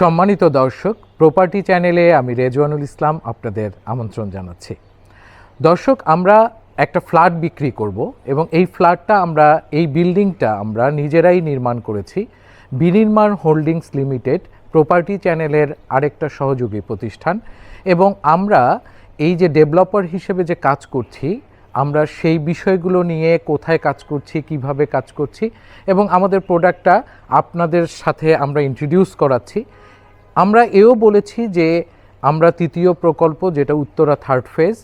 সম্মানিত দর্শক প্রপার্টি চ্যানেলে আমি রেজওয়ানুল ইসলাম আপনাদের আমন্ত্রণ জানাচ্ছি। দর্শক, আমরা একটা ফ্ল্যাট বিক্রি করব এবং এই ফ্ল্যাটটা আমরা, এই বিল্ডিংটা আমরা নিজেরাই নির্মাণ করেছি। বিনির্মাণ হোল্ডিংস লিমিটেড প্রপার্টি চ্যানেলের আরেকটা সহযোগী প্রতিষ্ঠান এবং আমরা এই যে ডেভেলপার হিসেবে যে কাজ করছি, আমরা সেই বিষয়গুলো নিয়ে কোথায় কাজ করছি, কীভাবে কাজ করছি এবং আমাদের প্রোডাক্টটা আপনাদের সাথে আমরা ইন্ট্রোডিউস করাচ্ছি। আমরা এও বলেছি যে আমরা তৃতীয় প্রকল্প, যেটা উত্তরা থার্ড ফেজ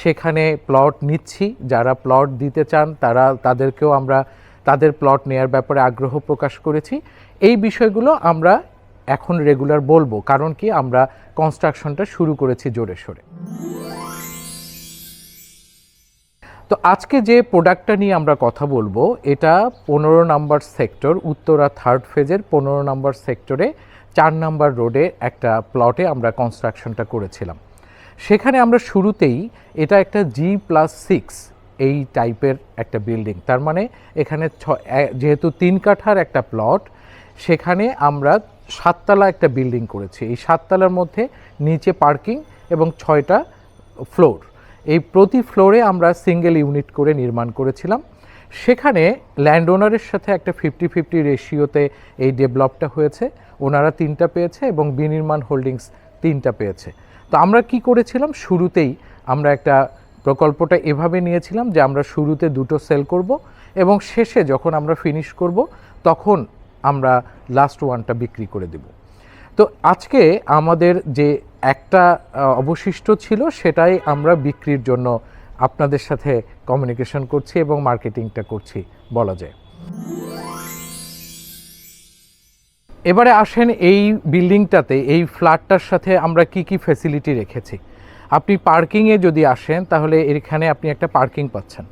সেখানে প্লট নিচ্ছি। যারা প্লট দিতে চান, তারা, তাদেরকেও আমরা, তাদের প্লট নেয়ার ব্যাপারে আগ্রহ প্রকাশ করেছি। এই বিষয়গুলো আমরা এখন রেগুলার বলব, কারণ কি আমরা কনস্ট্রাকশনটা শুরু করেছি জোরে সোরে। তো আজকে যে প্রোডাক্টটা নিয়ে আমরা কথা বলব, এটা পনেরো নাম্বার সেক্টর উত্তরা থার্ড ফেজের পনেরো নাম্বার সেক্টরে চার নাম্বার রোডে একটা প্লটে আমরা কনস্ট্রাকশনটা করেছিলাম। সেখানে আমরা শুরুতেই এটা একটা জি প্লাস সিক্স এই টাইপের একটা বিল্ডিং তার মানে এখানে ছ যেহেতু তিন কাঠার একটা প্লট সেখানে আমরা সাততলা একটা বিল্ডিং করেছি। এই সাততলার মধ্যে নিচে পার্কিং এবং ছয়টা ফ্লোর এই প্রতি ফ্লোরে আমরা সিঙ্গেল ইউনিট করে নির্মাণ করেছিলাম। সেখানে ল্যান্ড ওনারের সাথে একটা ফিফটি ফিফটি রেশিওতে এই ডেভেলপটা হয়েছে। ওনারা তিনটা পেয়েছে এবং বিনির্মাণ হোল্ডিংস তিনটা পেয়েছে। তো আমরা কি করেছিলাম? শুরুতেই আমরা একটা প্রকল্পটা এভাবে নিয়েছিলাম যে আমরা শুরুতে দুটো সেল করব এবং শেষে যখন আমরা ফিনিশ করব, তখন আমরা লাস্ট ওয়ানটা বিক্রি করে দেব। তো আজকে আমাদের যে একটা অবশিষ্ট ছিল সেটাই আমরা বিক্রির জন্য আপনাদের সাথে কমিউনিকেশন করছি এবং মার্কেটিংটা করছি, বলা যায়। এবারে আসেন এই বিল্ডিংটাতে এই ফ্ল্যাটটার সাথে আমরা কি কি ফেসিলিটি রেখেছি। আপনি পার্কিংয়ে যদি আসেন, তাহলে এখানে আপনি একটা পার্কিং পাচ্ছেন।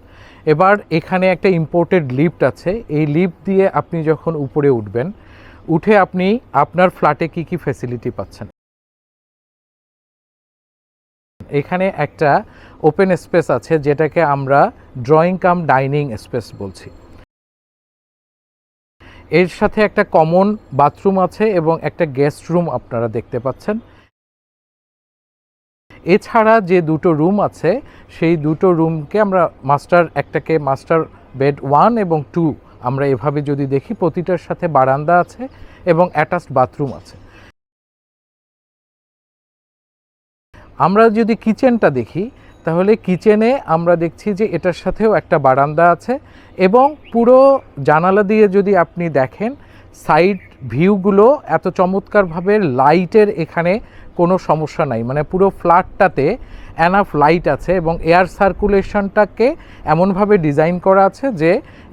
এবার এখানে একটা ইম্পোর্টেড লিফট আছে। এই লিফট দিয়ে আপনি যখন উপরে উঠবেন, উঠে আপনি আপনার ফ্ল্যাটে কি কি ফেসিলিটি পাচ্ছেন। এখানে একটা ওপেন স্পেস আছে, যেটাকে আমরা ড্রয়িং কাম ডাইনিং স্পেস বলছি। এর সাথে একটা কমন বাথরুম আছে এবং একটা গেস্ট রুম আপনারা দেখতে পাচ্ছেন। এছাড়া যে দুটো রুম আছে, সেই দুটো রুমকে আমরা মাস্টার একটাকে মাস্টার বেড ওয়ান এবং টু আমরা এভাবে যদি দেখি, প্রতিটার সাথে বারান্দা আছে এবং অ্যাটাচড বাথরুম আছে। আমরা যদি কিচেনটা দেখি, তাহলে কিচেনে আমরা দেখছি যে এটার সাথেও একটা বারান্দা আছে এবং পুরো জানালা দিয়ে যদি আপনি দেখেন, সাইড ভিউগুলো এত চমৎকারভাবে লাইটের এখানে কোনো সমস্যা নাই। মানে পুরো ফ্ল্যাটটাতে অ্যানাফ লাইট আছে এবং এয়ার সার্কুলেশনটাকে এমনভাবে ডিজাইন করা আছে যে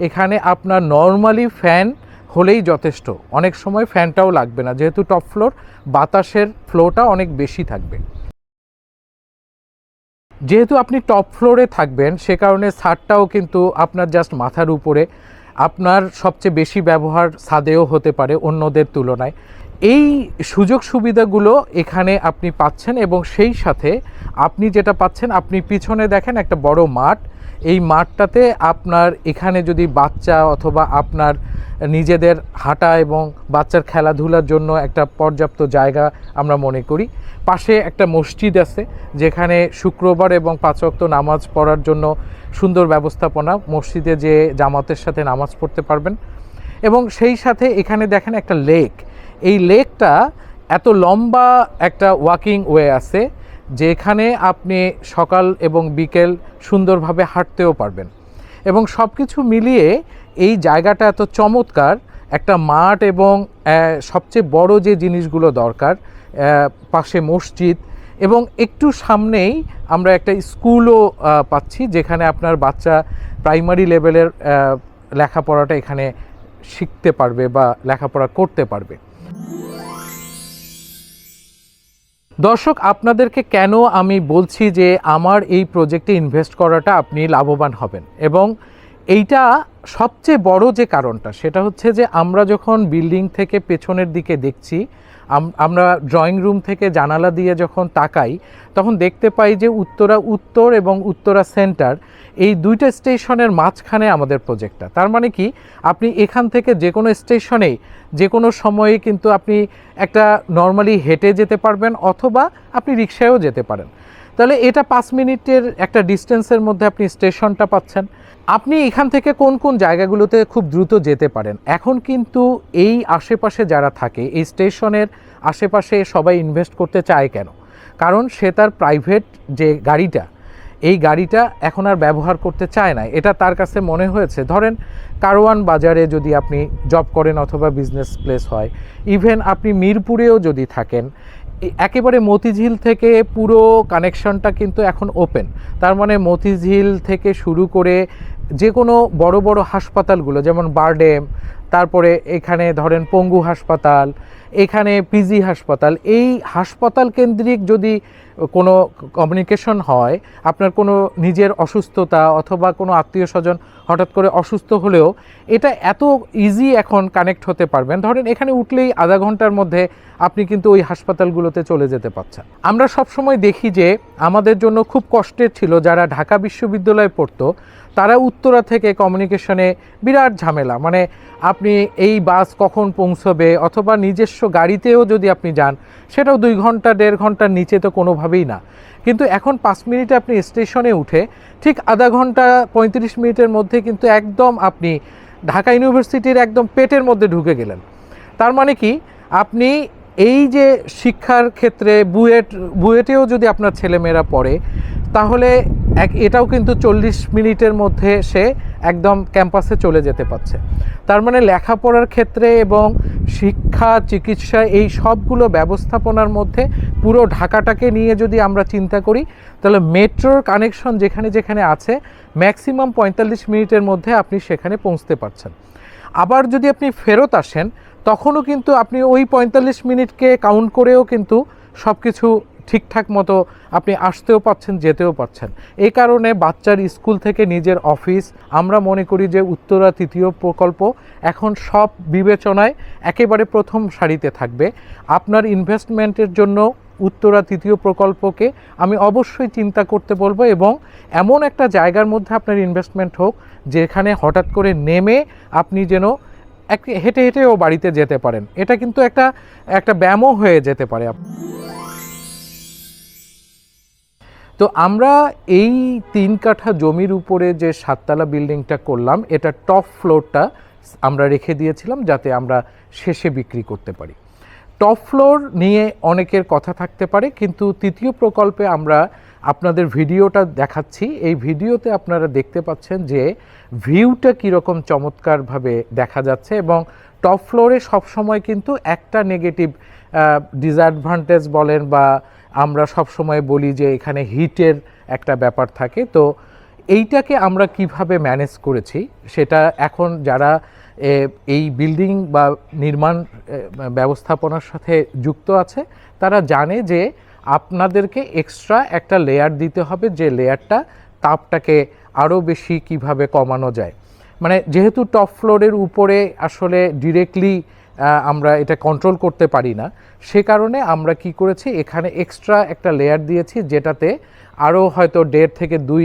এখানে আপনার নর্মালি ফ্যান হলেই যথেষ্ট। অনেক সময় ফ্যানটাও লাগবে না, যেহেতু টপ ফ্লোর বাতাসের ফ্লোটা অনেক বেশি থাকবে। যেহেতু আপনি টপ ফ্লোরে থাকবেন, সে কারণে ছাদটাও কিন্তু আপনার জাস্ট মাথার উপরে। আপনার সবচেয়ে বেশি ব্যবহার ছাদেও হতে পারে অন্যদের তুলনায়। এই সুযোগ সুবিধাগুলো এখানে আপনি পাচ্ছেন এবং সেই সাথে আপনি যেটা পাচ্ছেন, আপনি পিছনে দেখেন একটা বড় মাঠ। এই মাঠটাতে আপনার এখানে যদি বাচ্চা অথবা আপনার নিজেদের হাঁটা এবং বাচ্চার খেলাধুলার জন্য একটা পর্যাপ্ত জায়গা আমরা মনে করি। পাশে একটা মসজিদ আছে, যেখানে শুক্রবার এবং পাঁচ ওয়াক্ত নামাজ পড়ার জন্য সুন্দর ব্যবস্থাপনা। মসজিদে যে জামাতের সাথে নামাজ পড়তে পারবেন। এবং সেই সাথে এখানে দেখেন একটা লেক। এই লেকটা এত লম্বা একটা ওয়াকিং ওয়ে আছে, যেখানে আপনি সকাল এবং বিকেল সুন্দরভাবে হাঁটতেও পারবেন। এবং সব কিছু মিলিয়ে এই জায়গাটা এত চমৎকার। একটা মাঠ এবং সবচেয়ে বড় যে জিনিসগুলো দরকার পাশে মসজিদ এবং একটু সামনেই আমরা একটা স্কুলও পাচ্ছি যেখানে আপনার বাচ্চা প্রাইমারি লেভেলের লেখাপড়াটা এখানে শিখতে পারবে বা লেখাপড়া করতে পারবে। দর্শক, আপনাদেরকে কেন আমি বলছি যে আমার এই প্রজেক্টে ইনভেস্ট করাটা আপনি লাভবান হবেন এবং এইটা সবচেয়ে বড় যে কারণটা, সেটা হচ্ছে যে আমরা যখন বিল্ডিং থেকে পেছনের দিকে দেখছি আমরা ড্রয়িং রুম থেকে জানালা দিয়ে যখন তাকাই, তখন দেখতে পাই যে উত্তরা উত্তর এবং উত্তরা সেন্টার এই দুইটা স্টেশনের মাঝখানে আমাদের প্রজেক্টটা তার মানে কি? আপনি এখান থেকে যে কোনো স্টেশনে যে কোনো সময়ে কিন্তু আপনি একটা নর্মালি হেঁটে যেতে পারবেন অথবা আপনি রিক্সায়ও যেতে পারেন। তাহলে এটা পাঁচ মিনিটের একটা ডিস্টেন্সের মধ্যে আপনি স্টেশনটা পাচ্ছেন। আপনি এখান থেকে কোন কোন জায়গাগুলোতে খুব দ্রুত যেতে পারেন। এখন কিন্তু এই আশেপাশে যারা থাকে, এই স্টেশনের আশেপাশে সবাই ইনভেস্ট করতে চায় কেন? কারণ সে তার প্রাইভেট যে গাড়িটা, এই গাড়িটা এখন আর ব্যবহার করতে চায় না। এটা তার কাছে মনে হয়েছে। ধরেন কারওয়ান বাজারে যদি আপনি জব করেন অথবা বিজনেস প্লেস হয় ইভেন আপনি মিরপুরেও যদি থাকেন একেবারে মতিঝিল থেকে পুরো কানেকশনটা কিন্তু এখন ওপেন। তার মানে মতিঝিল থেকে শুরু করে যে কোনো বড় বড় হাসপাতালগুলো, যেমন বারডেম, তারপরে এখানে ধরেন পঙ্গু হাসপাতাল এখানে পিজি হাসপাতাল। এই হাসপাতাল কেন্দ্রিক যদি কোনো কমিউনিকেশন হয়, আপনার কোনো নিজের অসুস্থতা অথবা কোনো আত্মীয় স্বজন হঠাৎ করে অসুস্থ হলেও এটা এত ইজি এখন কানেক্ট হতে পারবেন। ধরেন এখানে উঠলেই আধা ঘণ্টার মধ্যে আপনি কিন্তু ওই হাসপাতালগুলোতে চলে যেতে পারছেন। আমরা সবসময় দেখি যে আমাদের জন্য খুব কষ্টের ছিল যারা ঢাকা বিশ্ববিদ্যালয়ে পড়তো তারা উত্তরা থেকে কমিউনিকেশনে বিরাট ঝামেলা। মানে আপনি এই বাস কখন পৌঁছবে অথবা নিজস্ব গাড়িতেও যদি আপনি যান, সেটাও দুই ঘণ্টা, দেড় ঘণ্টার নিচে তো কোনোভাবেই না। কিন্তু এখন পাঁচ মিনিটে আপনি স্টেশনে উঠে ঠিক আধা ঘণ্টা, পঁয়ত্রিশ মিনিটের মধ্যে কিন্তু একদম আপনি ঢাকা ইউনিভার্সিটির একদম পেটের মধ্যে ঢুকে গেলেন। তার মানে কি? আপনি এই যে শিক্ষার ক্ষেত্রে বুয়েট, বুয়েটেও যদি আপনার ছেলেমেয়েরা পড়ে তাহলে এক এটাও কিন্তু চল্লিশ মিনিটের মধ্যে সে একদম ক্যাম্পাসে চলে যেতে পারছে। তার মানে লেখাপড়ার ক্ষেত্রে এবং শিক্ষা, চিকিৎসা এই সবগুলো ব্যবস্থাপনার মধ্যে পুরো ঢাকাটাকে নিয়ে যদি আমরা চিন্তা করি, তাহলে মেট্রোর কানেকশন যেখানে যেখানে আছে ম্যাক্সিমাম পঁয়তাল্লিশ মিনিটের মধ্যে আপনি সেখানে পৌঁছতে পারছেন। আবার যদি আপনি ফেরত আসেন, তখনও কিন্তু আপনি ওই পঁয়তাল্লিশ মিনিটকে কাউন্ট করেও কিন্তু সব কিছু ঠিকঠাক মতো আপনি আসতেও পাচ্ছেন, যেতেও পাচ্ছেন। এই কারণে বাচ্চার স্কুল থেকে নিজের অফিস, আমরা মনে করি যে উত্তরা তৃতীয় প্রকল্প এখন সব বিবেচনায় একেবারে প্রথম সারিতে থাকবে। আপনার ইনভেস্টমেন্টের জন্য উত্তরা তৃতীয় প্রকল্পকে আমি অবশ্যই চিন্তা করতে বলব এবং এমন একটা জায়গার মধ্যে আপনার ইনভেস্টমেন্ট হোক, যেখানে হঠাৎ করে নেমে আপনি যেন এক হেঁটে হেঁটেও বাড়িতে যেতে পারেন। এটা কিন্তু একটা একটা ব্যায়ামও হয়ে যেতে পারে তো আমরা এই তিন কাঠা জমির উপরে যে সাততলা বিল্ডিংটা করলাম, এটা টপ ফ্লোরটা আমরা রেখে দিয়েছিলাম যাতে আমরা শেষে বিক্রি করতে পারি। টপ ফ্লোর নিয়ে অনেকের কথা থাকতে পারে, কিন্তু তৃতীয় প্রকল্পে আমরা আপনাদের ভিডিওটা দেখাচ্ছি। এই ভিডিওতে আপনারা দেখতে পাচ্ছেন যে ভিউটা কীরকম চমৎকারভাবে দেখা যাচ্ছে এবং টপ ফ্লোরে সবসময় কিন্তু একটা নেগেটিভ ডিসঅ্যাডভান্টেজ বলেন বা আমরা সবসময় বলি যে এখানে হিটের একটা ব্যাপার থাকে। তো এইটাকে আমরা কীভাবে ম্যানেজ করেছি সেটা এখন যারা এই বিল্ডিং বা নির্মাণ ব্যবস্থাপনার সাথে যুক্ত আছে, তারা জানে যে আপনাদেরকে এক্সট্রা একটা লেয়ার দিতে হবে যে লেয়ারটা তাপটাকে আরও বেশি কীভাবে কমানো যায়। মানে যেহেতু টপ ফ্লোরের উপরে আসলে ডিরেক্টলি আমরা এটা কন্ট্রোল করতে পারি না। সে কারণে আমরা কি করেছি, এখানে এক্সট্রা একটা লেয়ার দিয়েছি, যেটাতে আরও হয়তো দেড় থেকে দুই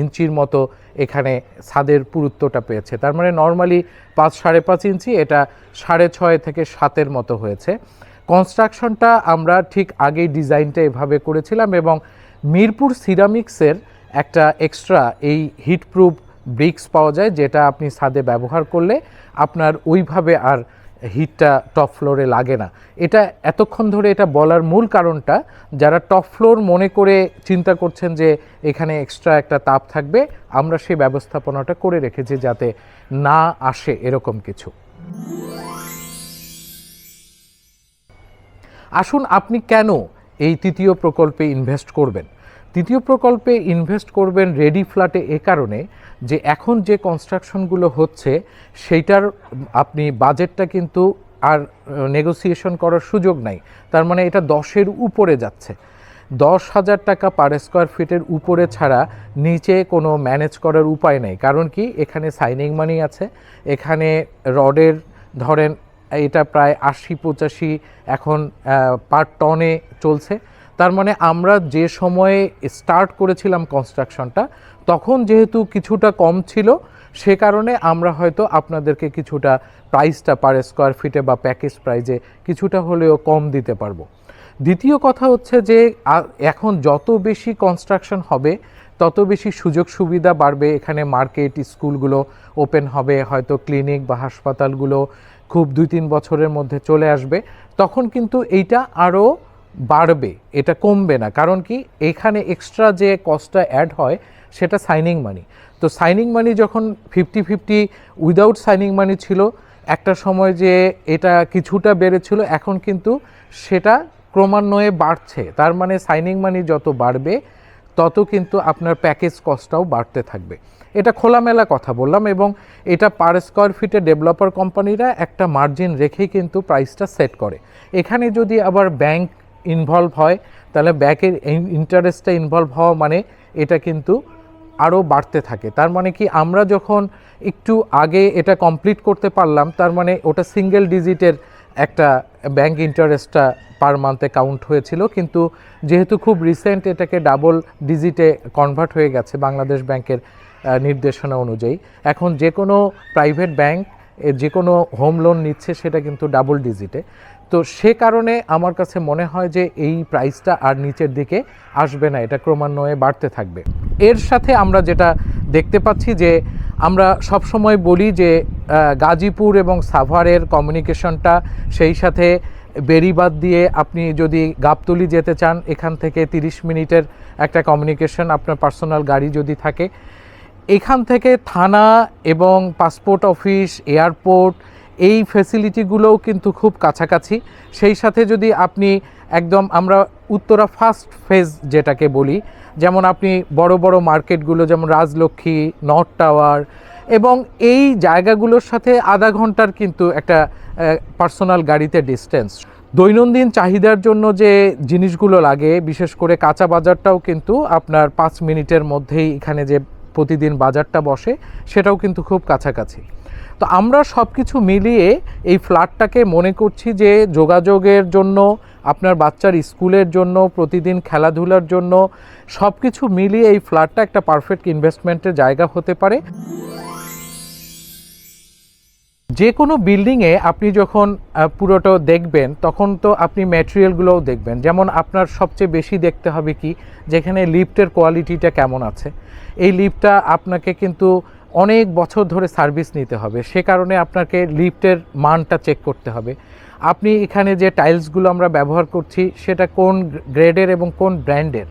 ইঞ্চির মতো এখানে ছাদের পুরুত্বটা পেয়েছে। তার মানে নর্মালি পাঁচ সাড়ে পাঁচ ইঞ্চি, এটা সাড়ে ছয় থেকে সাতের মতো হয়েছে। কনস্ট্রাকশনটা আমরা ঠিক আগেই ডিজাইনটা এভাবে করেছিলাম এবং মিরপুর সিরামিক্সের একটা এক্সট্রা এই হিটপ্রুফ ব্রিক্স পাওয়া যায়, যেটা আপনি ছাদে ব্যবহার করলে আপনার ওইভাবে আর হিটটা টপ ফ্লোরে লাগে না। এটা এতক্ষণ ধরে এটা বলার মূল কারণটা, যারা টপ ফ্লোর মনে করে চিন্তা করছেন যে এখানে এক্সট্রা একটা তাপ থাকবে, আমরা সেই ব্যবস্থাপনাটা করে রেখেছি যাতে না আসে এরকম কিছু। আসুন আপনি কেন এই তৃতীয় প্রকল্পে ইনভেস্ট করবেন? তৃতীয় প্রকল্পে ইনভেস্ট করবেন রেডি ফ্ল্যাটে এ কারণে যে এখন যে কনস্ট্রাকশনগুলো হচ্ছে, সেইটার আপনি বাজেটটা কিন্তু আর নেগোসিয়েশন করার সুযোগ নাই। তার মানে এটা দশের উপরে যাচ্ছে। দশ হাজার টাকা পার স্কোয়ার ফিটের উপরে ছাড়া নিচে কোনো ম্যানেজ করার উপায় নেই। কারণ কি? এখানে সাইনিং মানি আছে, এখানে রডের ধরেন এটা প্রায় আশি পঁচাশি এখন পার টনে চলছে। তার মানে আমরা যে সময়ে স্টার্ট করেছিলাম কনস্ট্রাকশনটা তখন যেহেতু কিছুটা কম ছিল, সে কারণে আমরা হয়তো আপনাদেরকে কিছুটা প্রাইসটা পার স্কোয়ার ফিটে বা প্যাকেজ প্রাইজে কিছুটা হলেও কম দিতে পারব। দ্বিতীয় কথা হচ্ছে যে এখন যত বেশি কনস্ট্রাকশন হবে, তত বেশি সুযোগ সুবিধা বাড়বে। এখানে মার্কেট স্কুলগুলো ওপেন হবে, হয়তো ক্লিনিক বা হাসপাতালগুলো খুব দুই তিন বছরের মধ্যে চলে আসবে। তখন কিন্তু এইটা আরও বাড়বে, এটা কমবে না। কারণ কি? এখানে এক্সট্রা যে কস্টটা অ্যাড হয়, সেটা সাইনিং মানি তো সাইনিং মানি যখন fifty fifty without signing money ছিল, একটা সময় যে এটা কিছুটা বেড়েছিল, এখন কিন্তু সেটা ক্রমান্বয়ে বাড়ছে। তার মানে সাইনিং মানি যত বাড়বে, তত কিন্তু আপনার প্যাকেজ কস্টটাও বাড়তে থাকবে। এটা খোলামেলা কথা বললাম এবং এটা পার স্কোয়ার ফিটে ডেভেলপার কোম্পানিরা একটা মার্জিন রেখেই কিন্তু প্রাইসটা সেট করে। এখানে যদি আবার ব্যাংক ইনভলভ হয়, তাহলে ব্যাংকের ইন্টারেস্টটা ইনভলভ হওয়া মানে এটা কিন্তু আরও বাড়তে থাকে। তার মানে কি আমরা যখন একটু আগে এটা কমপ্লিট করতে পারলাম, তার মানে ওটা সিঙ্গেল ডিজিটের একটা ব্যাংক ইন্টারেস্টটা পার মান্থে কাউন্ট হয়েছিল, কিন্তু যেহেতু খুব রিসেন্ট এটাকে ডাবল ডিজিটে কনভার্ট হয়ে গেছে বাংলাদেশ ব্যাংকের নির্দেশনা অনুযায়ী, এখন যে কোনো প্রাইভেট ব্যাংক যে কোনো হোম লোন নিচ্ছে সেটা কিন্তু ডাবল ডিজিটে তো সে কারণে আমার কাছে মনে হয় যে এই প্রাইসটা আর নিচের দিকে আসবে না, এটা ক্রমান্বয়ে বাড়তে থাকবে। এর সাথে আমরা যেটা দেখতে পাচ্ছি যে আমরা সব সময় বলি যে গাজীপুর এবং সাভারের কমিউনিকেশনটা সেই সাথে বেরিবাদ দিয়ে আপনি যদি গাবতলি যেতে চান, এখান থেকে তিরিশ মিনিটের একটা কমিউনিকেশন আপনার পার্সোনাল গাড়ি যদি থাকে। এখান থেকে থানা এবং পাসপোর্ট অফিস এয়ারপোর্ট এই ফেসিলিটিগুলোও কিন্তু খুব কাছাকাছি। সেই সাথে যদি আপনি একদম আমরা উত্তরা ফার্স্ট ফেজ যেটাকে বলি, যেমন আপনি বড় বড় মার্কেটগুলো যেমন রাজলক্ষ্মী নর্থ টাওয়ার এবং এই জায়গাগুলোর সাথে আধা ঘণ্টার কিন্তু একটা পার্সোনাল গাড়িতে ডিস্টেন্স দৈনন্দিন চাহিদার জন্য যে জিনিসগুলো লাগে, বিশেষ করে কাঁচা বাজারটাও কিন্তু আপনার পাঁচ মিনিটের মধ্যেই এখানে যে প্রতিদিন বাজারটা বসে, সেটাও কিন্তু খুব কাছাকাছি। তো আমরা সব কিছু মিলিয়ে এই ফ্ল্যাটটাকে মনে করছি যে যোগাযোগের জন্য, আপনার বাচ্চার স্কুলের জন্য, প্রতিদিন খেলাধুলার জন্য সব কিছু মিলিয়ে এই ফ্ল্যাটটা একটা পারফেক্ট ইনভেস্টমেন্টের জায়গা হতে পারে। যে কোনো বিল্ডিংয়ে আপনি যখন পুরোটা দেখবেন, তখন তো আপনি ম্যাটেরিয়ালগুলোও দেখবেন। যেমন আপনার সবচেয়ে বেশি দেখতে হবে কি, যেখানে লিফটের কোয়ালিটিটা কেমন আছে। এই লিফটটা আপনাকে কিন্তু অনেক বছর ধরে সার্ভিস নিতে হবে। সে কারণে আপনাকে লিফটের মানটা চেক করতে হবে। আপনি এখানে যে টাইলসগুলো আমরা ব্যবহার করছি, সেটা কোন গ্রেডের এবং কোন ব্র্যান্ডের?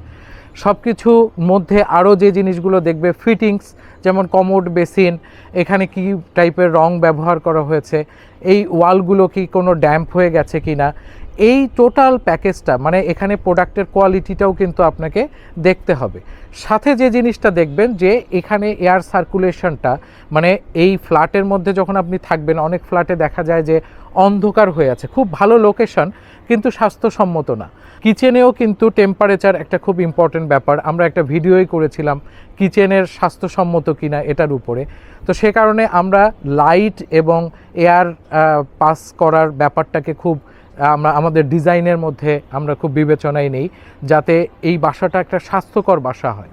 সব কিছু মধ্যে আরও যে জিনিসগুলো দেখবে, ফিটিংস, যেমন কমোড বেসিন, এখানে কি টাইপের রং ব্যবহার করা হয়েছে, এই ওয়ালগুলো কি কোনো ড্যাম্প হয়ে গেছে কি না এই টোটাল প্যাকেজটা মানে এখানে প্রোডাক্টের কোয়ালিটিটাও কিন্তু আপনাকে দেখতে হবে। সাথে যে জিনিসটা দেখবেন যে এখানে এয়ার সার্কুলেশনটা মানে এই ফ্ল্যাটের মধ্যে যখন আপনি থাকবেন, অনেক ফ্ল্যাটে দেখা যায় যে অন্ধকার হয়ে আছে। খুব ভালো লোকেশন কিন্তু স্বাস্থ্যসম্মত না। কিচেনেও কিন্তু টেম্পারেচার একটা খুব ইম্পর্টেন্ট ব্যাপার। আমরা একটা ভিডিওই করেছিলাম কিচেনের স্বাস্থ্যসম্মত কিনা এটার উপরে। তো সে কারণে আমরা লাইট এবং এয়ার পাস করার ব্যাপারটাকে খুব আমরা, আমাদের ডিজাইনের মধ্যে আমরা খুব বিবেচনায় নেই, যাতে এই বাসাটা একটা স্বাস্থ্যকর বাসা হয়।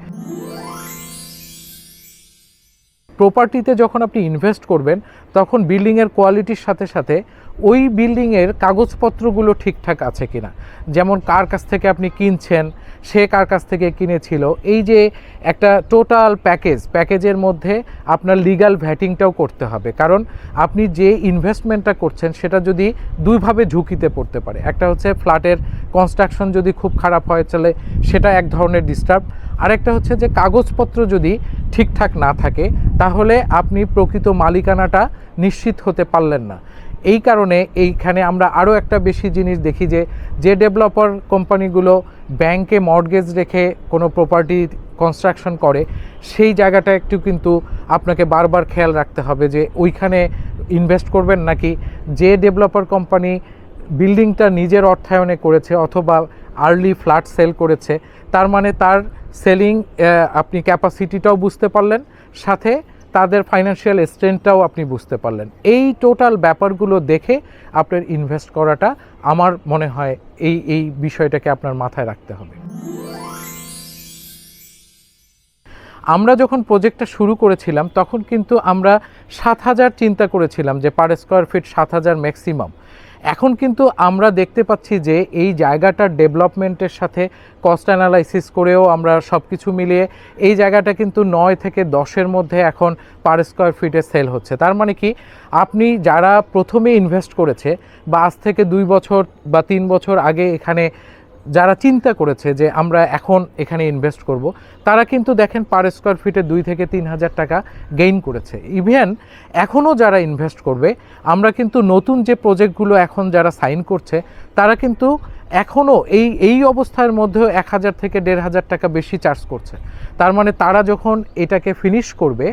প্রপার্টিতে যখন আপনি ইনভেস্ট করবেন, তখন বিল্ডিংয়ের কোয়ালিটির সাথে সাথে ওই বিল্ডিংয়ের কাগজপত্রগুলো ঠিকঠাক আছে কিনা? যেমন কার কাছ থেকে আপনি কিনছেন, সে কার কাছ থেকে কিনেছিল? এই যে একটা টোটাল প্যাকেজ প্যাকেজের মধ্যে আপনার লিগ্যাল ভ্যাটিংটাও করতে হবে। কারণ আপনি যে ইনভেস্টমেন্টটা করছেন, সেটা যদি দুইভাবে ঝুঁকিতে পড়তে পারে। একটা হচ্ছে ফ্ল্যাটের কনস্ট্রাকশন যদি খুব খারাপ হয় চলে সেটা এক ধরনের ডিস্টার্ব আরেকটা হচ্ছে যে কাগজপত্র যদি ঠিকঠাক না থাকে, তাহলে আপনি প্রকৃত মালিকানাটা নিশ্চিত হতে পারলেন না। এই কারণে এইখানে আমরা আরও একটা বেশি জিনিস দেখি যে যে ডেভেলপার কোম্পানিগুলো ব্যাংকে মর্গেজ রেখে কোনো প্রপার্টি কনস্ট্রাকশন করে, সেই জায়গাটা একটু কিন্তু আপনাকে বারবার খেয়াল রাখতে হবে যে, ওইখানে ইনভেস্ট করবেন নাকি যে ডেভেলপার কোম্পানি বিল্ডিংটা নিজের অর্থায়নে করেছে অথবা আর্লি ফ্ল্যাট সেল করেছে, তার মানে তার সেলিং আপনি ক্যাপাসিটিটাও বুঝতে পারলেন, সাথে তাদের ফাইন্যান্সিয়াল স্ট্রেন্থটাও আপনি বুঝতে পারলেন। এই টোটাল ব্যাপারগুলো দেখে আপনার ইনভেস্ট করাটা আমার মনে হয় এই এই বিষয়টাকে আপনার মাথায় রাখতে হবে। আমরা যখন প্রজেক্টটা শুরু করেছিলাম, তখন কিন্তু আমরা সাত হাজার চিন্তা করেছিলাম যে পার স্কোয়ার ফিট সাত হাজার ম্যাক্সিমাম এখন কিন্তু আমরা দেখতে পাচ্ছি যে এই জায়গাটার ডেভেলপমেন্টের সাথে কস্ট অ্যানালাইসিস করেও আমরা সব কিছু মিলিয়ে এই জায়গাটা কিন্তু নয় থেকে দশের মধ্যে এখন পার স্কোয়ার ফিটে সেল হচ্ছে। তার মানে কি? আপনি যারা প্রথমে ইনভেস্ট করেছে বা আজ থেকে দুই বছর বা তিন বছর আগে এখানে যারা চিন্তা করেছে যে আমরা এখন এখানে ইনভেস্ট করব, তারা কিন্তু দেখেন পার স্কোয়ার ফিটে দুই থেকে তিন হাজার টাকা গেইন করেছে। ইভেন এখনও যারা ইনভেস্ট করবে, আমরা কিন্তু নতুন যে প্রজেক্টগুলো এখন যারা সাইন করছে, তারা কিন্তু এখনও এই এই অবস্থার মধ্যেও এক হাজার থেকে দেড় হাজার টাকা বেশি চার্জ করছে। তার মানে তারা যখন এটাকে ফিনিশ করবে,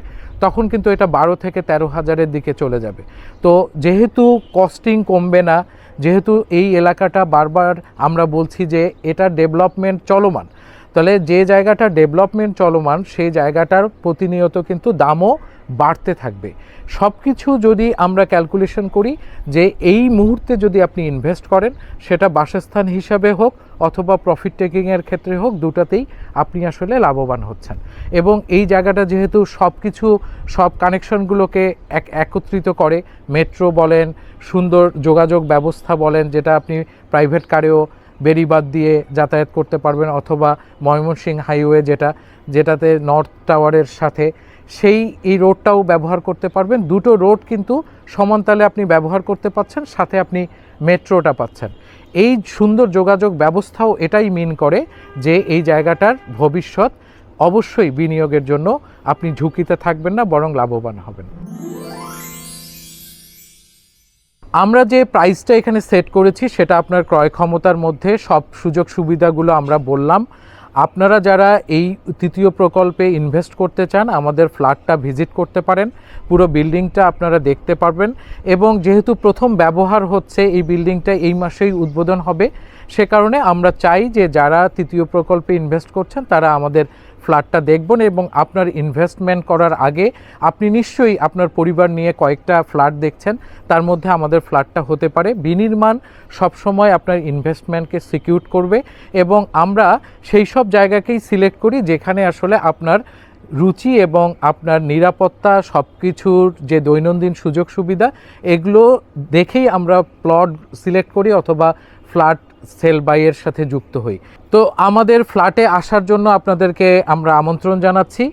তখন কিন্তু এটা বারো থেকে তেরো হাজারের দিকে চলে যাবে। তো যেহেতু কস্টিং কমবে না যেহেতু এই এলাকাটা বারবার আমরা বলছি যে এটা ডেভেলপমেন্ট চলমান, তাহলে যে জায়গাটা ডেভেলপমেন্ট চলমান, সেই জায়গাটার প্রতিনিয়ত কিন্তু দামও বাড়তে থাকবে। সব কিছু যদি আমরা ক্যালকুলেশন করি যে এই মুহূর্তে যদি আপনি ইনভেস্ট করেন, সেটা বাসস্থান হিসাবে হোক অথবা প্রফিট টেকিংয়ের ক্ষেত্রে হোক, দুটাতেই আপনি আসলে লাভবান হচ্ছেন। এবং এই জায়গাটা যেহেতু সব কিছু সব কানেকশনগুলোকে এক, একত্রিত করে মেট্রো বলেন, সুন্দর যোগাযোগ ব্যবস্থা বলেন, যেটা আপনি প্রাইভেট কারেও বেরিবাদ দিয়ে যাতায়াত করতে পারবেন, অথবা ময়মনসিং হাইওয়ে যেটা, যেটাতে নর্থ টাওয়ারের সাথে সেই, এই রোডটাও ব্যবহার করতে পারবেন। দুটো রোড কিন্তু সমানতালে আপনি ব্যবহার করতে পাচ্ছেন, সাথে আপনি মেট্রোটা পাচ্ছেন। এই সুন্দর যোগাযোগ ব্যবস্থাও এটাই মিন করে যে এই জায়গাটার ভবিষ্যৎ অবশ্যই বিনিয়োগের জন্য আপনি ঝুঁকিতে থাকবেন না, বরং লাভবান হবেন। আমরা যে প্রাইসটা এখানে সেট করেছি, সেটা আপনার ক্রয় ক্ষমতার মধ্যে সব সুযোগ সুবিধাগুলো আমরা বললাম। আপনারা যারা এই তৃতীয় প্রকল্পে ইনভেস্ট করতে চান, আমাদের ফ্ল্যাটটা ভিজিট করতে পারেন। পুরো বিল্ডিংটা আপনারা দেখতে পারবেন এবং যেহেতু প্রথম ব্যবহার হচ্ছে, এই বিল্ডিংটা এই মাসেই উদ্বোধন হবে। সে কারণে আমরা চাই যে যারা তৃতীয় প্রকল্পে ইনভেস্ট করছেন, তারা আমাদের ফ্ল্যাটটা দেখবেন এবং আপনার ইনভেস্টমেন্ট করার আগে আপনি নিশ্চয়ই আপনার পরিবার নিয়ে কয়েকটা ফ্ল্যাট দেখছেন। তার মধ্যে আমাদের ফ্ল্যাটটা হতে পারে। বিনির্মাণ সবসময় আপনার ইনভেস্টমেন্টকে সিকিউর করবে এবং আমরা সেই সব জায়গাকেই সিলেক্ট করি যেখানে আসলে আপনার রুচি এবং আপনার নিরাপত্তা সব কিছুর যে দৈনন্দিন সুযোগ সুবিধা এগুলো দেখেই আমরা প্লট সিলেক্ট করি অথবা ফ্ল্যাট সেল বাইয়ের সাথে যুক্ত হই। তো আমাদের ফ্ল্যাটে আসার জন্য আপনাদেরকে আমরা আমন্ত্রণ জানাচ্ছি।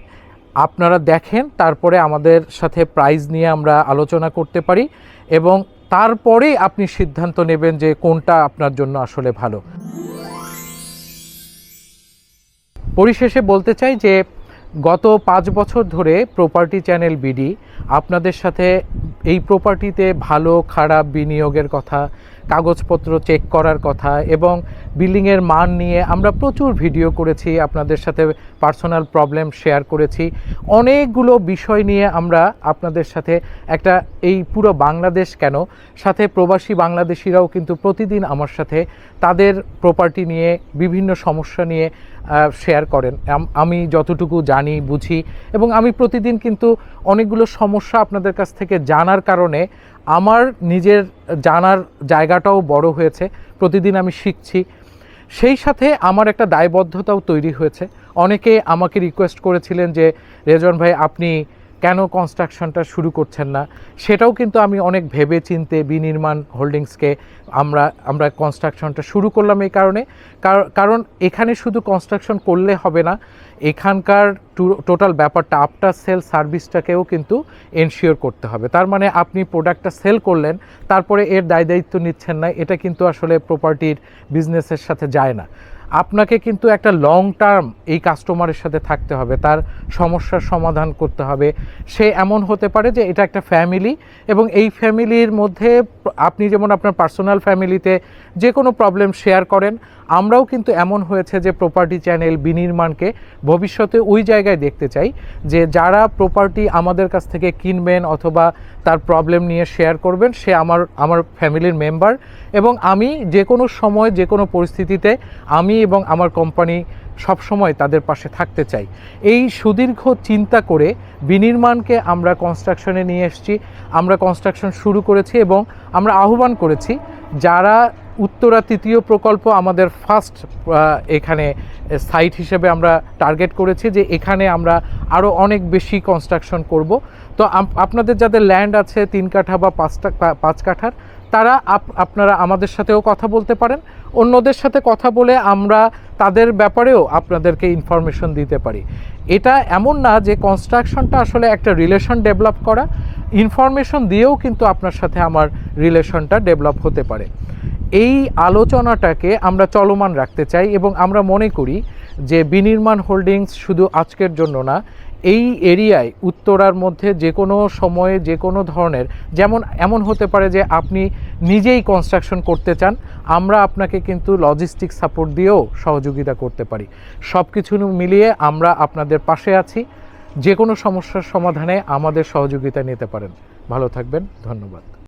আপনারা দেখেন, তারপরে আমাদের সাথে প্রাইজ নিয়ে আমরা আলোচনা করতে পারি এবং তারপরেই আপনি সিদ্ধান্ত নেবেন যে কোনটা আপনার জন্য আসলে ভালো। পরিশেষে বলতে চাই যে গত পাঁচ বছর ধরে প্রপার্টি চ্যানেল বিডি আপনাদের সাথে এই প্রপার্টিতে ভালো, খারাপ বিনিয়োগের কথা কাগজপত্র চেক করার কথা এবং বিল্ডিংয়ের মান নিয়ে আমরা প্রচুর ভিডিও করেছি, আপনাদের সাথে পার্সোনাল প্রবলেম শেয়ার করেছি। অনেকগুলো বিষয় নিয়ে আমরা আপনাদের সাথে একটা এই পুরো বাংলাদেশ কেন, সাথে প্রবাসী বাংলাদেশিরাও কিন্তু প্রতিদিন আমার সাথে তাদের প্রপার্টি নিয়ে বিভিন্ন সমস্যা নিয়ে শেয়ার করেন। আমি যতটুকু জানি, বুঝি এবং আমি প্রতিদিন কিন্তু অনেকগুলো সমস্যা আপনাদের কাছ থেকে জানার কারণে আমার নিজের জানার জায়গাটাও বড় হয়েছে, প্রতিদিন আমি শিখছি। সেই সাথে আমার একটা দায়বদ্ধতাও তৈরি হয়েছে। অনেকে আমাকে রিকোয়েস্ট করেছিলেন যে রেজন ভাই, আপনি কেন কনস্ট্রাকশনটা শুরু করছেন না? সেটাও কিন্তু আমি অনেক ভেবে চিনতে বিনির্মাণ হোল্ডিংসকে আমরা আমরা কনস্ট্রাকশনটা শুরু করলাম এই কারণে। কার- কারণ এখানে শুধু কনস্ট্রাকশন করলে হবে না, এখানকার টোটাল ব্যাপারটা আফটার সেল সার্ভিসটাকেও কিন্তু এনশিওর করতে হবে। তার মানে আপনি প্রোডাক্টটা সেল করলেন, তারপরে এর দায় দায়িত্ব নিচ্ছেন না, এটা কিন্তু আসলে প্রপার্টির বিজনেসের সাথে যায় না। আপনাকে কিন্তু একটা লং টার্ম এই কাস্টমারের সাথে থাকতে হবে, তার সমস্যার সমাধান করতে হবে। সে এমন হতে পারে যে এটা একটা ফ্যামিলি এবং এই ফ্যামিলির মধ্যে আপনি যেমন আপনার পার্সোনাল ফ্যামিলিতে যে কোনো প্রবলেম শেয়ার করেন আমরাও কিন্তু এমন হয়েছে যে প্রপার্টি চ্যানেল বিনির্মাণকে ভবিষ্যতে ওই জায়গায় দেখতে চাই যে যারা প্রপার্টি আমাদের কাছ থেকে কিনবেন অথবা তার প্রবলেম নিয়ে শেয়ার করবেন, সে আমার আমার ফ্যামিলির মেম্বার এবং আমি যে কোনো সময়, যে কোনো পরিস্থিতিতে আমি এবং আমার কোম্পানি সবসময় তাদের পাশে থাকতে চাই। এই সুদীর্ঘ চিন্তা করে বিনির্মাণকে আমরা কনস্ট্রাকশনে নিয়ে এসেছি, আমরা কনস্ট্রাকশন শুরু করেছি এবং আমরা আহ্বান করেছি যারা উত্তরা তৃতীয় প্রকল্প আমাদের ফার্স্ট এখানে সাইট হিসেবে আমরা টার্গেট করেছি যে এখানে আমরা আরও অনেক বেশি কনস্ট্রাকশন করব। তো আপনাদের যাদের ল্যান্ড আছে তিন কাঠা বা পাঁচটা পাঁচ কাঠার, তারা আপ- আপনারা আমাদের সাথেও কথা বলতে পারেন। অন্যদের সাথে কথা বলে আমরা তাদের ব্যাপারেও আপনাদেরকে ইনফরমেশন দিতে পারি। এটা এমন না যে কনস্ট্রাকশনটা আসলে একটা রিলেশন ডেভেলপ করা। ইনফরমেশন দিয়েও কিন্তু আপনার সাথে আমার রিলেশনটা ডেভেলপ হতে পারে। এই আলোচনাটাকে আমরা চলমান রাখতে চাই এবং আমরা মনে করি যে বিনির্মাণ হোল্ডিংস শুধু আজকের জন্য না, এই এরিয়ায় উত্তরার মধ্যে যে কোনো সময়ে যে কোনো ধরনের, যেমন এমন হতে পারে যে আপনি নিজেই কনস্ট্রাকশন করতে চান, আমরা আপনাকে কিন্তু লজিস্টিক সাপোর্ট দিয়েও সহযোগিতা করতে পারি। সব কিছু মিলিয়ে আমরা আপনাদের পাশে আছি। যে কোনো সমস্যার সমাধানে আমাদের সহযোগিতা নিতে পারেন। ভালো থাকবেন, ধন্যবাদ।